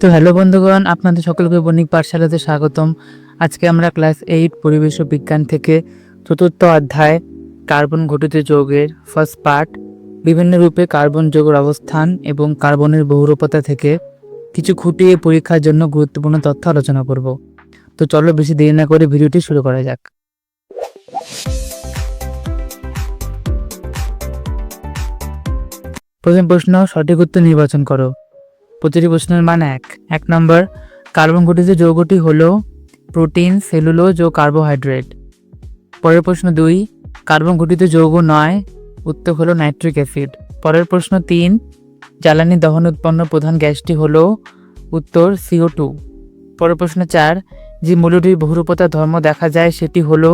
তো হ্যালো বন্ধুগণ, আপনাদের সকলকে বণিক পাঠশালাতে স্বাগতম। আজকে আমরা ক্লাস এইট পরিবেশ ও বিজ্ঞান থেকে চতুর্থ অধ্যায় কার্বন ঘটিত যৌগের ফার্স্ট পার্ট বিভিন্ন রূপে কার্বন যৌগের অবস্থান এবং কার্বনের বহুরূপতা থেকে কিছু খুঁটিয়ে পরীক্ষার জন্য গুরুত্বপূর্ণ তথ্য আলোচনা করব। তো চলো বেশি দেরি না করে ভিডিওটি শুরু করা যাক। প্রথম প্রশ্ন, সঠিক উত্তর নির্বাচন করো। প্রতিটি প্রশ্নের মান এক। এক নম্বর, কার্বন ঘটিত যৌগটি হল প্রোটিন, সেলুলোজ ও কার্বোহাইড্রেট। পরের প্রশ্ন দুই, কার্বন ঘটিত যৌগ নয় উত্তর হলো নাইট্রিক অ্যাসিড। পরের প্রশ্ন তিন, জ্বালানি দহন উৎপন্ন প্রধান গ্যাসটি হল উত্তর সিও টু পরের প্রশ্ন চার, যে মৌলটির বহুরূপতা ধর্ম দেখা যায় সেটি হলো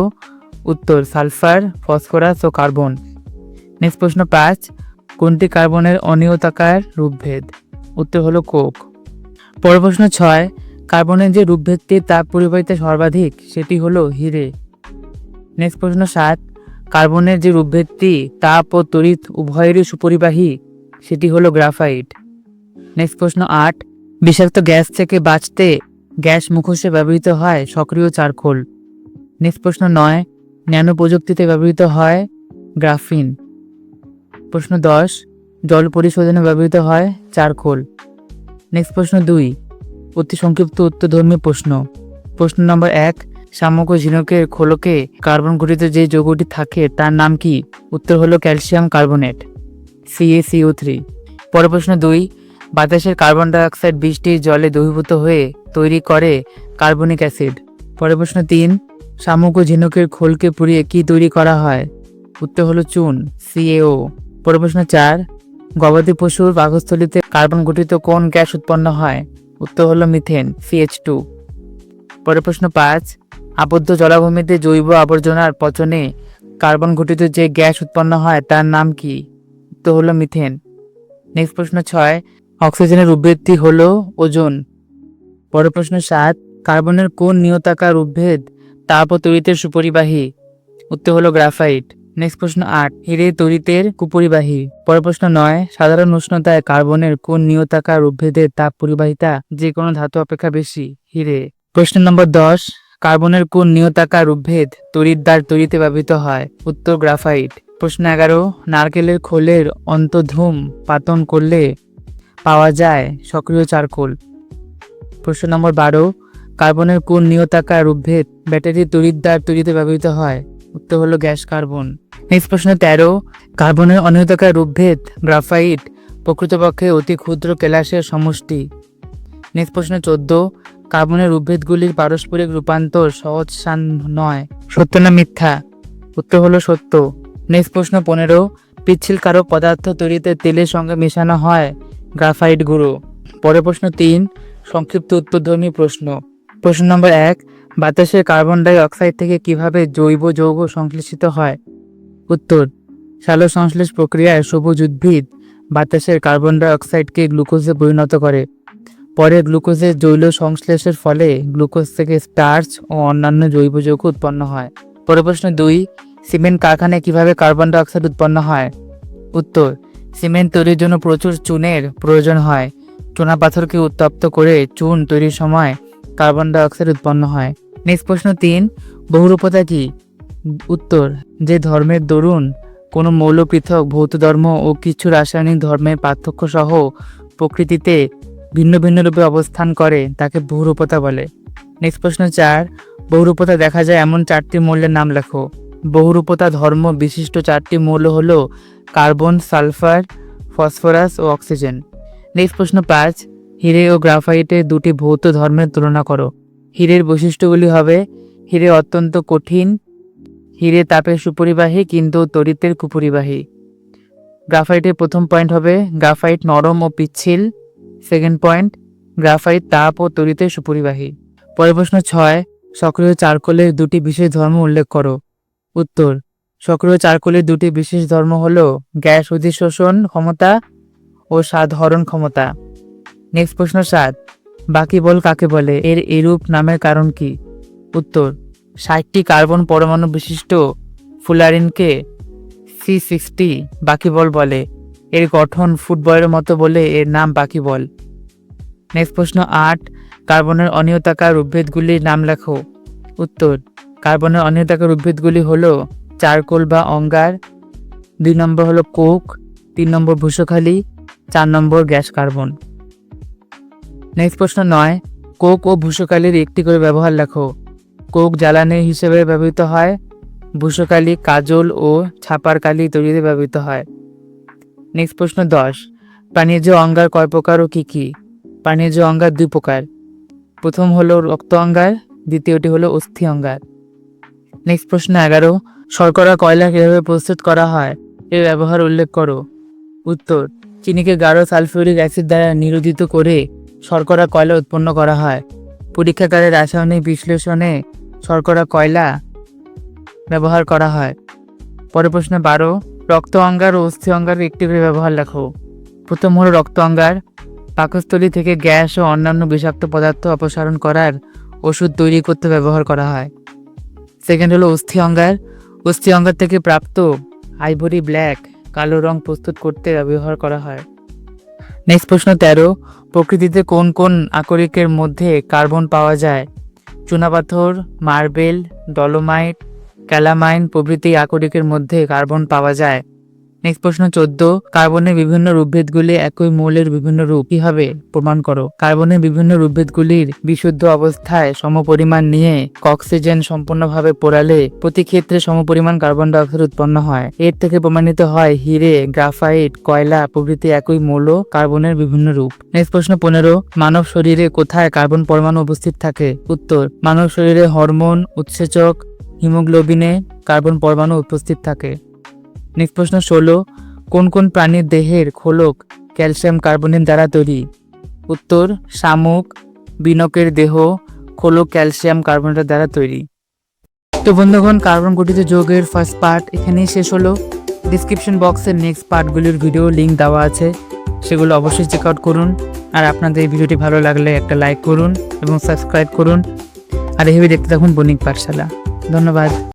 উত্তর সালফার, ফসফরাস ও কার্বন। নেক্সট প্রশ্ন পাঁচ, কোনটি কার্বনের অনিয়তাকার রূপভেদ? উত্তর হলো কোক। পরের প্রশ্ন ছয়, কার্বনের যে রূপভেদটির তাপ পরিবাহিতা সর্বাধিক, সেটি হলো হিরে। নেক্সট প্রশ্ন সাত, কার্বনের যে রূপভেদটি তাপ ও তড়িৎ উভয়েরই সুপরিবাহী, সেটি হলো গ্রাফাইট। নেক্সট প্রশ্ন আট, বিষাক্ত গ্যাস থেকে বাঁচতে গ্যাস মুখোশে ব্যবহৃত হয় সক্রিয় চারকোল। নেক্সট প্রশ্ন নয় ন্যানো প্রযুক্তিতে ব্যবহৃত হয় গ্রাফিন। প্রশ্ন দশ জল পরিশোধনে ব্যবহৃত হয় চারকোল নেক্সট প্রশ্ন দুই। অতি সংক্ষিপ্ত উত্তরধর্মী প্রশ্ন। প্রশ্ন নম্বর এক, শামুক ঝিনুকের খোলকে কার্বন ঘটিত যে যৌগটি থাকে তার নাম কি? উত্তর হলো ক্যালসিয়াম কার্বনেট। সিএসিও থ্রি পরের প্রশ্ন দুই, বাতাসের কার্বন ডাইঅক্সাইড বৃষ্টির জলে দ্রবীভূত হয়ে তৈরি করে কার্বনিক অ্যাসিড। পরের প্রশ্ন তিন, শামুক ঝিনুকের খোলকে পুড়িয়ে কি তৈরি করা হয়? উত্তর হলো চুন সিএও পরের প্রশ্ন চার গবাদি পশুর পাকস্থলিতে কার্বন গঠিত কোন গ্যাস উৎপন্ন হয়? উত্তর হলো মিথেন সিএইচ টু পরের প্রশ্ন পাঁচ, আবদ্ধ জলাভূমিতে জৈব আবর্জনার পচনে কার্বন ঘটিত যে গ্যাস উৎপন্ন হয়, তার নাম কি? উত্তর হলো মিথেন। নেক্সট প্রশ্ন ছয়, অক্সিজেনের উদ্ভিদটি হলো ওজন। পরের প্রশ্ন সাত, কার্বনের কোন নিয়তাকার উদ্ভেদ তাপ তড়িতের সুপরিবাহী? উত্তর হলো গ্রাফাইট। নেক্সট প্রশ্ন আট, হিরে তড়িতের কুপরিবাহী। পরের প্রশ্ন নয়, সাধারণ উষ্ণতায় কার্বনের কোন নিয়তাকার উদ্ভিদের তাপ পরিবাহিতা? যে কোনো ধাতু অপেক্ষা বেশি, হিরে। প্রশ্ন নম্বর দশ, কার্বনের কোন নিয়তাকার উদ্ভিদ তড়িৎদ্বার তৈরিতে ব্যবহৃত হয়? উত্তর, গ্রাফাইট। প্রশ্ন এগারো, নারকেলের খোলের অন্তধূম পাতন করলে পাওয়া যায় সক্রিয় চারকোল। প্রশ্ন নম্বর বারো, কার্বনের কোন নিয়তাকার উদ্ভিদ ব্যাটারি তড়িৎদ্বার তৈরিতে ব্যবহৃত হয়? উত্তর হলো গ্যাস কার্বন। নেক্সট প্রশ্ন তেরো, কার্বনের অনিয়তাকার রূপভেদ, গ্রাফাইট, প্রকৃতপক্ষে অতি ক্ষুদ্র কেলাসের সমষ্টি। নেক্সট প্রশ্ন চোদ্দ, কার্বনের রূপভেদগুলির পারস্পরিক রূপান্তর সহজ সান নয়। সত্য না মিথ্যা? উত্তর হলো সত্য। নেক্সট প্রশ্ন পনেরো, পিচ্ছিল কারক পদার্থ তৈরিতে তেলের সঙ্গে মেশানো হয় গ্রাফাইট গুঁড়ো। পরের প্রশ্ন তিন, সংক্ষিপ্ত উত্তরধর্মী প্রশ্ন। প্রশ্ন নম্বর এক বাতাসের কার্বন ডাই অক্সাইড থেকে কীভাবে জৈব যৌগ সংশ্লেষিত হয়? উত্তর, সালো সংশ্লেষ প্রক্রিয়ায় সবুজ উদ্ভিদ বাতাসের কার্বন ডাই অক্সাইডকে গ্লুকোজে পরিণত করে। পরে গ্লুকোজের জৈল সংশ্লেষের ফলে গ্লুকোজ থেকে স্টার্চ ও অন্যান্য জৈব যৌগ উৎপন্ন হয়। পরে প্রশ্ন দুই, সিমেন্ট কারখানায় কীভাবে কার্বন ডাই অক্সাইড উৎপন্ন হয়? উত্তর, সিমেন্ট তৈরির জন্য প্রচুর চুনের প্রয়োজন হয়। চুনা পাথরকে উত্তপ্ত করে চুন তৈরির সময় কার্বন ডাই অক্সাইড উৎপন্ন হয়। নেক্সট প্রশ্ন তিন, বহুরূপতা কি? উত্তর, যে ধর্মের দরুন কোনো মৌল, পৃথক, ভৌত ধর্ম ও কিছু রাসায়নিক ধর্মের পার্থক্য সহ প্রকৃতিতে ভিন্ন ভিন্ন রূপে অবস্থান করে, তাকে বহুরূপতা বলে। নেক্সট প্রশ্ন চার, বহুরূপতা দেখা যায় এমন চারটি মৌলের নাম লেখো। বহুরূপতা ধর্ম বিশিষ্ট চারটি মৌল হলো কার্বন, সালফার, ফসফরাস ও অক্সিজেন। নেক্সট প্রশ্ন পাঁচ হিরে ও গ্রাফাইটের দুটি ভৌত ধর্মের তুলনা করো। হীরের বৈশিষ্ট্যগুলি হবে, হিরে অত্যন্ত কঠিন, হিরে তাপের সুপরিবাহী কিন্তু তড়িতের কুপরিবাহী। গ্রাফাইটের প্রথম পয়েন্ট হবে গ্রাফাইট নরম ও পিচ্ছিল। সেকেন্ড পয়েন্ট, গ্রাফাইট তাপ ও তড়িতের সুপরিবাহী। পরের প্রশ্ন ছয়, সক্রিয় চারকোলের দুটি বিশেষ ধর্ম উল্লেখ করো। উত্তর, সক্রিয় চারকোলের দুটি বিশেষ ধর্ম হলো গ্যাস অধিশোষণ ক্ষমতা ও সাধারণ ক্ষমতা। নেক্সট প্রশ্ন সাত। বাকি বল কাকে বলে? এর এরূপ নামের কারণ কি? উত্তর, ষাটটি কার্বন পরমাণু বিশিষ্ট ফুলারিনকে সি সিক্সটি বাকি বল বলে। এর গঠন ফুটবলের মতো বলে এর নাম বাকি বল। নেক্সট প্রশ্ন আট, কার্বনের অনিয়তাকার উদ্ভিদগুলির নাম লেখো। উত্তর, কার্বনের অনিয়তাকার উদ্ভিদগুলি হলো চারকোল বা অঙ্গার, দুই নম্বর হলো কোক, তিন নম্বর ভূষখালী, চার নম্বর গ্যাস কার্বন। নেক্সট প্রশ্ন নয়। কোক ও ভূষকালির একটি করে ব্যবহার লেখো। কোক জ্বালানি হিসেবে ব্যবহৃত হয়, ভূষকালি কাজল ও ছাপার কালি তৈরিতে ব্যবহৃত হয়। নেক্সট প্রশ্ন দশ। পানীয় অঙ্গার কয় প্রকার ও কী কী? পানীয় অঙ্গার দুই প্রকার। প্রথম হলো রক্ত অঙ্গার, দ্বিতীয়টি হলো অস্থি অঙ্গার। নেক্সট প্রশ্ন এগারো। শর্করা কয়লা কীভাবে প্রস্তুত করা হয়? এর ব্যবহার উল্লেখ করো। উত্তর, চিনিকে গাঢ় সালফিউরিক অ্যাসিড দ্বারা নিরোধিত করে শর্করা কয়লা উৎপন্ন করা হয়। পরীক্ষাগারে রাসায়নিক বিশ্লেষণে শর্করা কয়লা ব্যবহার করা হয়। পরের প্রশ্ন বারো, রক্ত অঙ্গার ও অস্থি অঙ্গার একটি করে ব্যবহার লেখো। প্রথম হলো রক্ত অঙ্গার। পাকস্থলী থেকে গ্যাস ও অন্যান্য বিষাক্ত পদার্থ অপসারণ করার ওষুধ তৈরি করতে ব্যবহার করা হয়। সেকেন্ড হলো অস্থি অঙ্গার। অস্থি অঙ্গার থেকে প্রাপ্ত আইভরি ব্ল্যাক কালো রং প্রস্তুত করতে ব্যবহার করা হয়। নেক্সট প্রশ্ন তেরো প্রকৃতিতে কোন কোন আকরিকের মধ্যে কার্বন পাওয়া যায়? চুনাপাথর, মার্বেল, ডলোমাইট, ক্যালামাইন প্রভৃতি আকরিকের মধ্যে কার্বন পাওয়া যায়। নেক্সট প্রশ্ন চোদ্দ, কার্বনের বিভিন্ন রূপভেদগুলি একই মৌলের বিভিন্ন রূপ। কীভাবে? প্রমাণ করো। কার্বনের বিভিন্ন রূপভেদগুলির বিশুদ্ধ অবস্থায় সমপরিমাণ নিয়ে অক্সিজেন সম্পূর্ণভাবে পোড়ালে প্রতি ক্ষেত্রে সমপরিমাণ কার্বন ডাইঅক্সাইড উৎপন্ন হয়। এর থেকে প্রমাণিত হয় হিরে, গ্রাফাইট, কয়লা প্রভৃতি একই মৌল, কার্বনের বিভিন্ন রূপ। নেক্সট প্রশ্ন পনেরো, মানব শরীরে কোথায় কার্বন পরমাণু উপস্থিত থাকে? উত্তর, মানব শরীরে হরমোন, উৎসেচক, হিমোগ্লোবিনে কার্বন পরমাণু উপস্থিত থাকে। নেক্সট প্রশ্ন ষোলো, কোন কোন প্রাণীর দেহের খোলক ক্যালসিয়াম কার্বনের দ্বারা তৈরি? উত্তর, শামুক, বিনকের দেহ, খোলক ক্যালসিয়াম কার্বনের দ্বারা তৈরি। তো বন্ধুগণ, কার্বন গঠিত যোগের ফার্স্ট পার্ট এখানেই শেষ হলো। ডিসক্রিপশন বক্সের নেক্সট পার্টগুলির ভিডিও লিংক দেওয়া আছে। সেগুলো অবশ্যই চেক আউট করুন। আর আপনাদের এই ভিডিওটি ভালো লাগলে একটা লাইক করুন এবং সাবস্ক্রাইব করুন। আর এভাবে দেখতে থাকুন বণিক পাঠশালা। ধন্যবাদ।